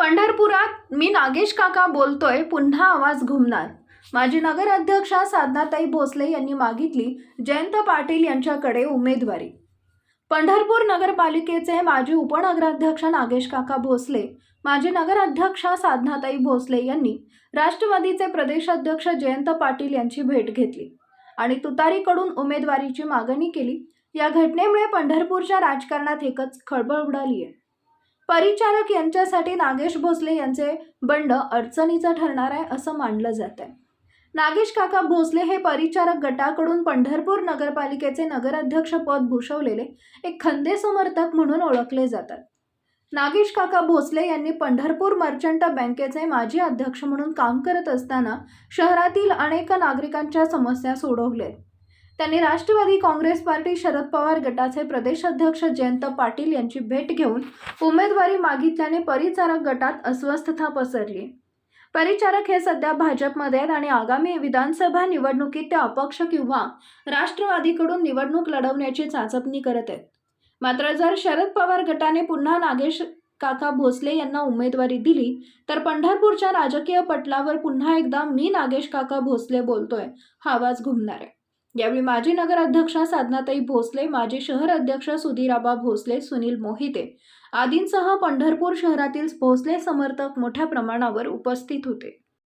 पंढरपुरात मी नागेश काका बोलतोय पुन्हा आवाज घुमणार. माजी नगराध्यक्षा साधनाताई भोसले यांनी मागितली जयंत पाटील यांच्याकडे उमेदवारी. पंढरपूर नगरपालिकेचे माजी उपनगराध्यक्ष नागेश काका भोसले माजी नगराध्यक्षा साधनाताई भोसले यांनी राष्ट्रवादीचे प्रदेशाध्यक्ष जयंत पाटील यांची भेट घेतली आणि तुतारीकडून उमेदवारीची मागणी केली. या घटनेमुळे पंढरपूरच्या राजकारणात एकच खळबळ उडाली आहे परिचारक यांच्यासाठी नागेश भोसले यांचे बंड अडचणीचं ठरणार आहे असं मानलं जात आहे नागेश काका भोसले हे परिचारक गटाकडून पंढरपूर नगरपालिकेचे नगराध्यक्ष पद भूषवलेले एक खंदे समर्थक म्हणून ओळखले जातात. नागेश काका भोसले यांनी पंढरपूर मर्चंट बँकेचे माजी अध्यक्ष म्हणून काम करत असताना शहरातील अनेक नागरिकांच्या समस्या सोडवल्या त्यांनी राष्ट्रवादी काँग्रेस पार्टी शरद पवार गटाचे प्रदेशाध्यक्ष जयंत पाटील यांची भेट घेऊन उमेदवारी मागितल्याने परिचारक गटात अस्वस्थता पसरली. परिचारक हे सध्या भाजपमध्ये आहेत आणि आगामी विधानसभा निवडणुकीत ते अपक्ष किंवा राष्ट्रवादीकडून निवडणूक लढवण्याची चाचपणी करत आहेत. मात्र जर शरद पवार गटाने पुन्हा नागेश काका भोसले यांना उमेदवारी दिली तर पंढरपूरच्या राजकीय पटलावर पुन्हा एकदा मी नागेश काका भोसले बोलतोय. हा आवाज घुमणार आहे. यावेळी माजी नगराध्यक्षा साधनाताई भोसले माजी शहर अध्यक्ष सुधीराबा भोसले सुनील मोहिते आदींसह पंढरपूर शहरातील भोसले समर्थक मोठ्या प्रमाणावर उपस्थित होते.